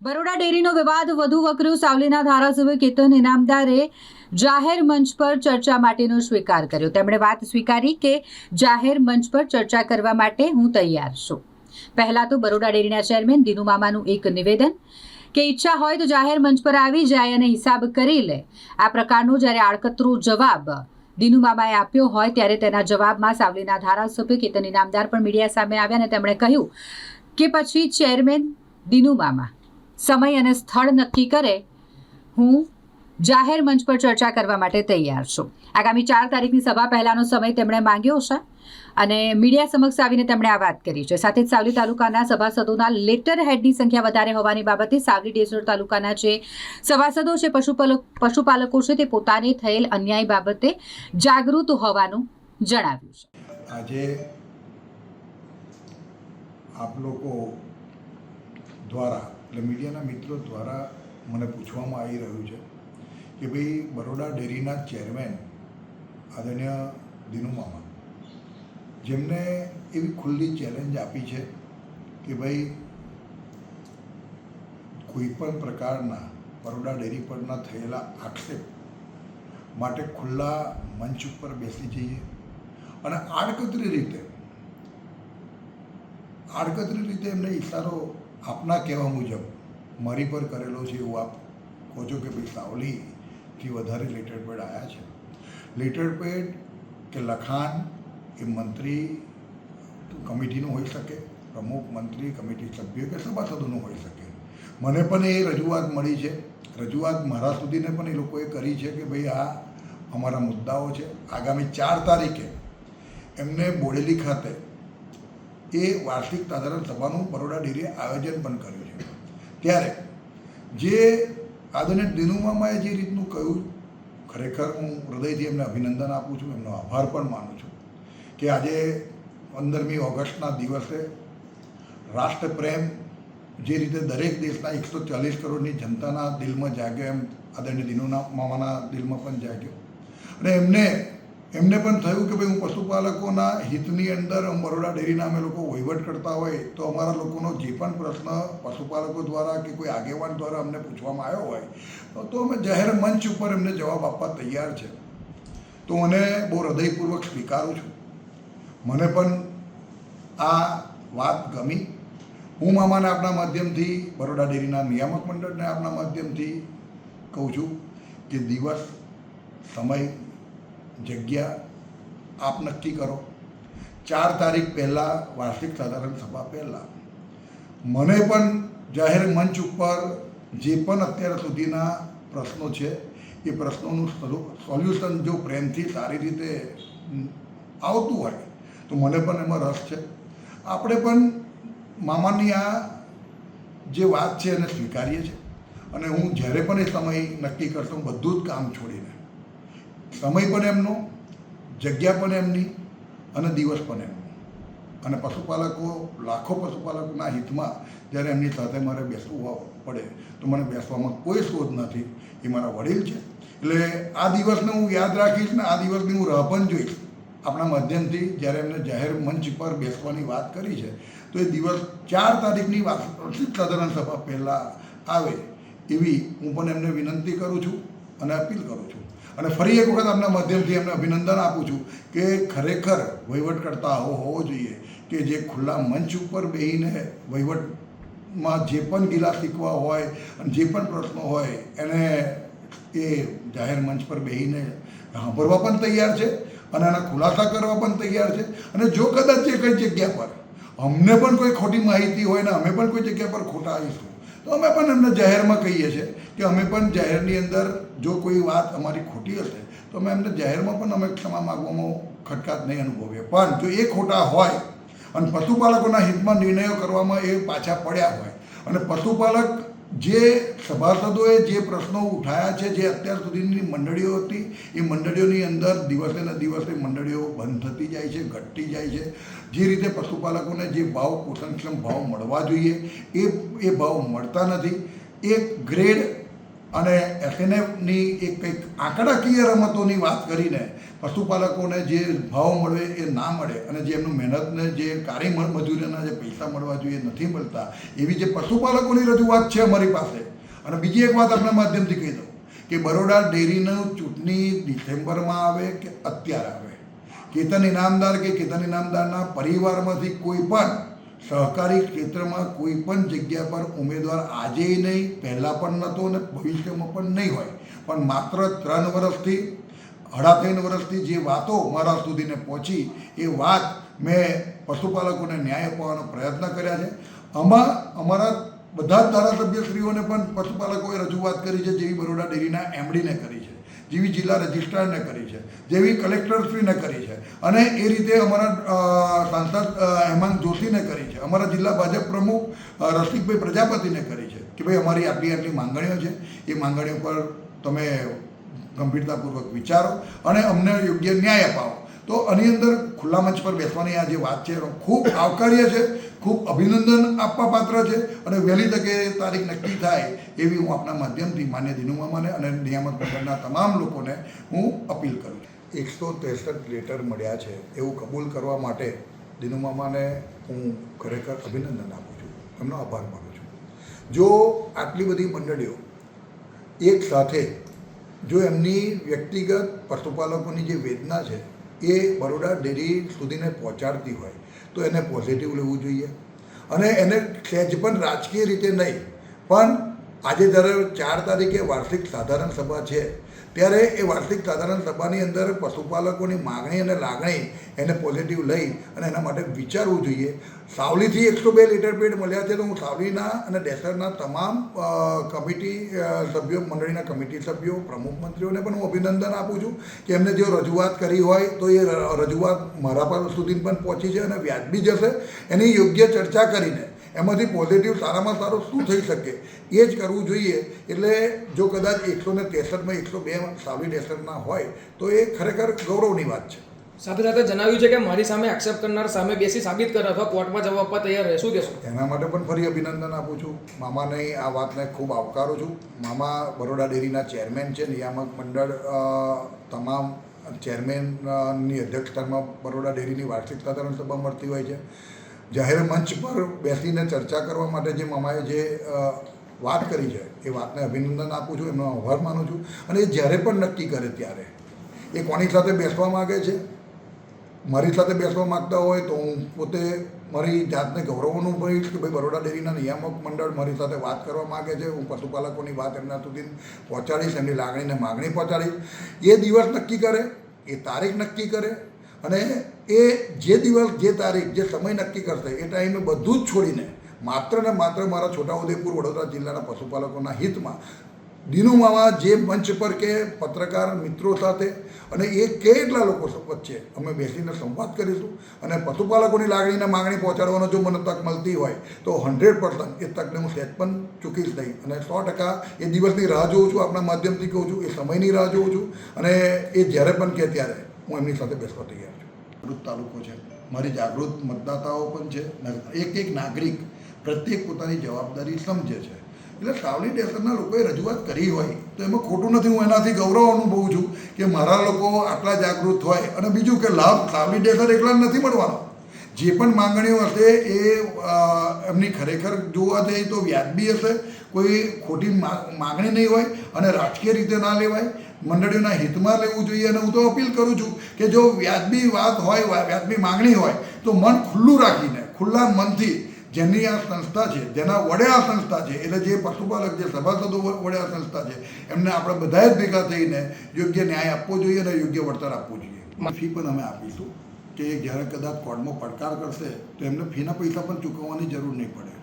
બરોડા ડેરીનો વિવાદ વધુ વકર્યો. સાવલીના ધારાસભ્ય કેતન ઇનામદારે જાહેર મંચ પર ચર્ચા માટેનો સ્વીકાર કર્યો. તેમણે વાત સ્વીકારી કે જાહેર મંચ પર ચર્ચા કરવા માટે હું તૈયાર છું. પહેલા તો બરોડા ડેરીના ચેરમેન દિનુ મામાનું એક નિવેદન કે ઈચ્છા હોય તો જાહેર મંચ પર આવી જાય અને હિસાબ કરી લે. આ પ્રકારનો જ્યારે આડકતરો જવાબ દિનુ મામાએ આપ્યો હોય ત્યારે તેના જવાબમાં સાવલીના ધારાસભ્ય કેતન ઇનામદાર પણ મીડિયા સામે આવ્યા અને તેમણે કહ્યું કે પછી ચેરમેન દિનુ મામા સમય અને સ્થળ નક્કી કરે, હું જાહેર મંચ પર ચર્ચા કરવા માટે તૈયાર છું. આગામી ચાર તારીખની સભા પહેલાંનો સમય તેમણે માંગ્યો છે અને મીડિયા સમક્ષ આવીને તેમણે આ વાત કરી છે. સાથે જ સાવલી તાલુકાના સભાસદોના લેટર હેડની સંખ્યા વધારે હોવાની બાબતે સાવલી ડેસોર તાલુકાના જે સભાસદો છે, પશુપાલક, પશુપાલકો છે, તે પોતાને થયેલ અન્યાય બાબતે જાગૃત હોવાનું જણાવ્યું છે. આજે આપ લોકો દ્વારા એટલે મીડિયાના મિત્રો દ્વારા મને પૂછવામાં આવી રહ્યું છે કે ભાઈ બરોડા ડેરીના ચેરમેન આદરણીય દિનુમામા જેમને એવી ખુલ્લી ચેલેન્જ આપી છે કે ભાઈ કોઈ પણ પ્રકારના બરોડા ડેરી પરના થયેલા આક્ષેપ માટે ખુલ્લા મંચ ઉપર બેસી જઈએ અને આડકતરી રીતે આડકતરી રીતે એમને ઈશારો આપના કહેવા મુજબ મારી પર કરેલો છે એવું આપ કહો છો કે ભાઈ સાવલીથી વધારે લેટર પેડ આવ્યા છે. લેટર પેડ કે લખાણ એ મંત્રી કમિટીનું હોઈ શકે, પ્રમુખ, મંત્રી, કમિટી સભ્ય કે સભાસદોનું હોઈ શકે. મને પણ એ રજૂઆત મળી છે. રજૂઆત મારા સુધીને પણ એ લોકોએ કરી છે કે ભાઈ આ અમારા મુદ્દાઓ છે. આગામી ચાર તારીખે એમને બોડેલી ખાતે એ વાર્ષિક સાધારણ સભાનું બરોડા ડેરીએ આયોજન પણ કર્યું. ત્યારે જે આદરણીય દિનુમામાએ જે રીતનું કહ્યું, ખરેખર હું હૃદયથી એમને અભિનંદન આપું છું, એમનો આભાર પણ માનું છું કે આજે પંદરમી ઓગસ્ટના દિવસે રાષ્ટ્રપ્રેમ જે રીતે દરેક દેશના એકસો ચાલીસ કરોડની જનતાના દિલમાં જાગ્યો, એમ આદરણીય દિનુના મામાના દિલમાં પણ જાગ્યો. અને એમને એમને પણ થયું કે ભાઈ હું પશુપાલકોના હિતની અંદર બરોડા ડેરીના અમે લોકો વહીવટ કરતા હોય, તો અમારા લોકોનો જે પણ પ્રશ્ન પશુપાલકો દ્વારા કે કોઈ આગેવાન દ્વારા અમને પૂછવામાં આવ્યો હોય, તો- અમે જાહેર મંચ ઉપર એમને જવાબ આપવા તૈયાર છે. તો મને બહુ હૃદયપૂર્વક સ્વીકારું છું. મને પણ આ વાત ગમી. હું મામાને આપણા માધ્યમથી, બરોડા ડેરીના નિયામક મંડળને આપણા માધ્યમથી કહું છું કે દિવસ, સમય જગ્યા આપ નક્કી કરો. ચાર તારીખ પહેલાં વાર્ષિક સાધારણ સભા પહેલાં. મને પણ જાહેર મંચ ઉપર જે પણ અત્યાર સુધીના પ્રશ્નો છે, એ પ્રશ્નોનું સોલ્યુશન જો પ્રેમથી સારી રીતે આવતું હોય, તો મને પણ એમાં રસ છે. આપણે પણ મામાની આ જે વાત છે એને સ્વીકારીએ છીએ. અને હું જ્યારે પણ એ સમય નક્કી કરતો બધું જ કામ છોડીને સમય પણ એમનો, જગ્યા પણ એમની અને દિવસ પણ એમનો. અને પશુપાલકો, લાખો પશુપાલકોના હિતમાં જ્યારે એમની સાથે મારે બેસવું પડે, તો મને બેસવામાં કોઈ શોધ નથી. એ મારા વડીલ છે. એટલે આ દિવસને હું યાદ રાખીશ ને આ દિવસની હું રાહ પણ જોઈશ. આપણા માધ્યમથી જ્યારે એમને જાહેર મંચ પર બેસવાની વાત કરી છે, તો એ દિવસ ચાર તારીખની વાર્ષિક સાધારણ સભા પહેલાં આવે એવી હું પણ એમને વિનંતી કરું છું અને અપીલ કરું છું. અને ફરી એક વખત આપણા માધ્યમથી એમને અભિનંદન આપું છું કે ખરેખર વહીવટ કરતા આવો હોવો જોઈએ કે જે ખુલ્લા મંચ ઉપર બેસીને વહીવટમાં જે પણ ગીલા શીખવા હોય અને જે પણ પ્રશ્નો હોય, એને એ જાહેર મંચ પર બેસીને સાંભળવા પણ તૈયાર છે અને એના ખુલાસા કરવા પણ તૈયાર છે. અને જો કદાચ એ કઈ જગ્યા પર અમને પણ કોઈ ખોટી માહિતી હોય ને અમે પણ કોઈ જગ્યા પર ખોટા આવીશું તો અમે પણ એમને જાહેરમાં કહીએ છીએ કે અમે પણ જાહેરની અંદર જો કોઈ વાત અમારી ખોટી હશે, તો અમે એમને જાહેરમાં પણ અમે ક્ષમા માગવામાં ખટકાટ નહીં અનુભવીએ. પણ જો એ ખોટા હોય અને પશુપાલકોના હિતમાં નિર્ણયો કરવામાં એ પાછા પડ્યા હોય અને પશુપાલક જે સભાસદોએ જે પ્રશ્નો ઉઠાયા છે, જે અત્યાર સુધીની મંડળીઓ હતી, એ મંડળીઓની અંદર દિવસે ને દિવસે મંડળીઓ બંધ થતી જાય છે, ઘટતી જાય છે. જે રીતે પશુપાલકોને જે ભાવ, પોષણક્ષમ ભાવ મળવા જોઈએ, એ એ ભાવ મળતા નથી. એક ગ્રેડ અને એસએનએફની એક કંઈક આંકડાકીય રમતોની વાત કરીને પશુપાલકોને જે ભાવ મળે એ ના મળે અને જે એમનું મહેનતને જે કાર્ય મજૂરીના જે પૈસા મળવા જોઈએ નથી મળતા, એવી જે પશુપાલકોની રજૂઆત છે અમારી પાસે. અને બીજી એક વાત આપણા માધ્યમથી કહી દઉં કે બરોડા ડેરીનું ચૂંટણી ડિસેમ્બરમાં આવે કે અત્યારે આવે? કેતન ઇનામદાર કે કેતન ઇનામદારના પરિવારમાંથી કોઈ પણ સહકારી ક્ષેત્રમાં કોઈ પણ જગ્યા પર ઉમેદવાર આજે નહીં, પહેલાં પણ નહોતો અને ભવિષ્યમાં પણ નહીં હોય. પણ માત્ર ત્રણ વર્ષથી અઢા ત્રણ વર્ષથી જે વાતો મારા સુધીને પહોંચી, એ વાત મેં પશુપાલકોને ન્યાય અપાવવાનો પ્રયત્ન કર્યા છે. આમાં અમારા બધા જ ધારાસભ્યશ્રીઓને પણ પશુપાલકોએ રજૂઆત કરી છે, જેવી બરોડા ડેરીના એમડીને કરી છે. જેવી જિલ્લા રજિસ્ટ્રારને કરી છે, જેવી કલેક્ટરશ્રીને કરી છે. અને એ રીતે અમારા સાંસદ હેમંત જોશીને કરી છે. અમારા જિલ્લા ભાજપ પ્રમુખ રસિકભાઈ પ્રજાપતિને કરી છે કે ભાઈ અમારી આટલી આટલી માંગણીઓ છે. એ માંગણીઓ પર તમે ગંભીરતાપૂર્વક વિચારો અને અમને યોગ્ય ન્યાય અપાવો. તો આની અંદર ખુલ્લા મંચ પર બેસવાની આ જે વાત છે, એનો ખૂબ આવકાર્ય છે. ખૂબ અભિનંદન આપવા પાત્ર છે અને વહેલી તકે તારીખ નક્કી થાય એવી હું આપના માધ્યમથી માન્ય દિનુમામાને અને નિયામક મંડળના તમામ લોકોને હું અપીલ કરું એકસો ત્રેસઠ લેટર મળ્યા છે એવું કબૂલ કરવા માટે દિનુમામાને હું ખરેખર અભિનંદન આપું છું. એમનો આભાર માનું છું. જો આટલી બધી મંડળીઓ એક સાથે જો એમની વ્યક્તિગત પશુપાલકોની જે વેદના છે એ બરોડા ડેરી સુધીને પહોંચાડતી હોય તો એને પોઝિટિવ લેવું જોઈએ. અને એને સહેજ પણ રાજકીય રીતે નહીં, પણ આજે જ્યારે ચાર તારીખે વાર્ષિક સાધારણ સભા છે ત્યારે એ વાર્ષિક સાધારણ સભાની અંદર પશુપાલકોની માગણી અને લાગણી એને પોઝિટિવ લઈ અને એના માટે વિચારવું જોઈએ. સાવલીથી એકસો બે લીટર પેડ મળ્યા છે તો હું સાવલીના અને ડેસરના તમામ કમિટી સભ્યો, મંડળીના કમિટી સભ્યો, પ્રમુખ મંત્રીઓને પણ હું અભિનંદન આપું છું કે એમને જો રજૂઆત કરી હોય તો એ રજૂઆત મારા પર સુધી પણ પહોંચી છે અને વ્યાજબી જશે. એની યોગ્ય ચર્ચા કરીને એમાંથી પોઝિટિવ સારામાં સારું શું થઈ શકે? એ જ કરવું જોઈએ. એટલે જો કદાચ એકસો ને ત્રેસઠમાં એકસો બે સાવી ડેસરના હોય તો એ ખરેખર ગૌરવની વાત છે. સાથે સાથે જણાવ્યું છે કે મારી સામે એક્સેપ્ટ કરનાર સામે બેસી સાબિત કરે અથવા કોર્ટમાં જવા આપવા તૈયાર રહેશું કહેશું એના માટે પણ ફરી અભિનંદન આપું છું. મામાને આ વાતને ખૂબ આવકારું છું. મામા બરોડા ડેરીના ચેરમેન છે નિયામક મંડળ તમામ ચેરમેનની અધ્યક્ષતામાં બરોડા ડેરીની વાર્ષિક સાધારણ સભા મળતી હોય છે. જાહેર મંચ પર બેસીને ચર્ચા કરવા માટે જે મમાએ જે વાત કરી છે, એ વાતને અભિનંદન આપું છું એમનો આભાર માનું છું. અને એ જ્યારે પણ નક્કી કરે ત્યારે. એ કોની સાથે બેસવા માગે છે? મારી સાથે બેસવા માંગતા હોય તો હું પોતે મારી જાતને ગૌરવ અનુભવીશ કે ભાઈ બરોડા ડેરીના નિયામક મંડળ મારી સાથે વાત કરવા માગે છે. હું પશુપાલકોની વાત એમના સુધી પહોંચાડીશ, એમની લાગણીને માગણી પહોંચાડીશ. એ દિવસ નક્કી કરે, એ તારીખ નક્કી કરે અને એ જે દિવસ જે તારીખ, જે સમય નક્કી કરશે, એ ટાઈમે બધું જ છોડીને માત્ર ને માત્ર મારા છોટાઉદેપુર, વડોદરા જિલ્લાના પશુપાલકોના હિતમાં દિનુમામાં જે મંચ પર કે પત્રકાર મિત્રો સાથે અને એ કેટલા લોકો વચ્ચે અમે બેસીને સંવાદ કરીશું અને પશુપાલકોની લાગણીને માગણી પહોંચાડવાનો જો મને તક મળતી હોય તો હંડ્રેડ પર્સન્ટ એ તકને હું સેજ પણ ચૂકીશ નહીં. અને સો ટકા એ દિવસની રાહ જોઉં છું, આપણા માધ્યમથી કહું છું, એ સમયની રાહ જોઉં છું અને એ જ્યારે પણ કહે ત્યારે. હું એમની સાથે બેસવા તૈયાર છું. જાગૃત તાલુકો છે. મારી જાગૃત મતદાતાઓ પણ છે. એક એક નાગરિક પ્રત્યેક પોતાની જવાબદારી સમજે છે. એટલે સાવલી સ્ટેશનના લોકોએ રજૂઆત કરી હોય તો એમાં ખોટું નથી. હું એનાથી ગૌરવ અનુભવું છું કે મારા લોકો આટલા જાગૃત હોય. અને બીજું કે લાભ સાવલી સ્ટેશન એકલા નથી મળવાનો. જે પણ માંગણીઓ હશે એ એમની ખરેખર જોવા જઈએ તો વ્યાજબી હશે. કોઈ ખોટી માગણી નહીં હોય અને રાજકીય રીતે ના લેવાય. મંડળીઓના હિતમાં લેવું જોઈએ અને હું તો અપીલ કરું છું કે જો વ્યાજબી વાત હોય વ્યાજબી માગણી હોય, તો મન ખુલ્લું રાખીને, ખુલ્લા મનથી જેની આ સંસ્થા છે, જેના વડે આ સંસ્થા છે, એટલે જે પશુપાલક, જે સભાસદો વડે આ સંસ્થા છે, એમને આપણે બધાએ જ ભેગા થઈને યોગ્ય ન્યાય આપવો જોઈએ અને યોગ્ય વળતર આપવું જોઈએ. ફી પણ અમે આપીશું કે જ્યારે કદાચ કોર્ટમાં પડકાર કરશે, તો એમને ફીના પૈસા પણ ચૂકવવાની જરૂર નહીં પડે.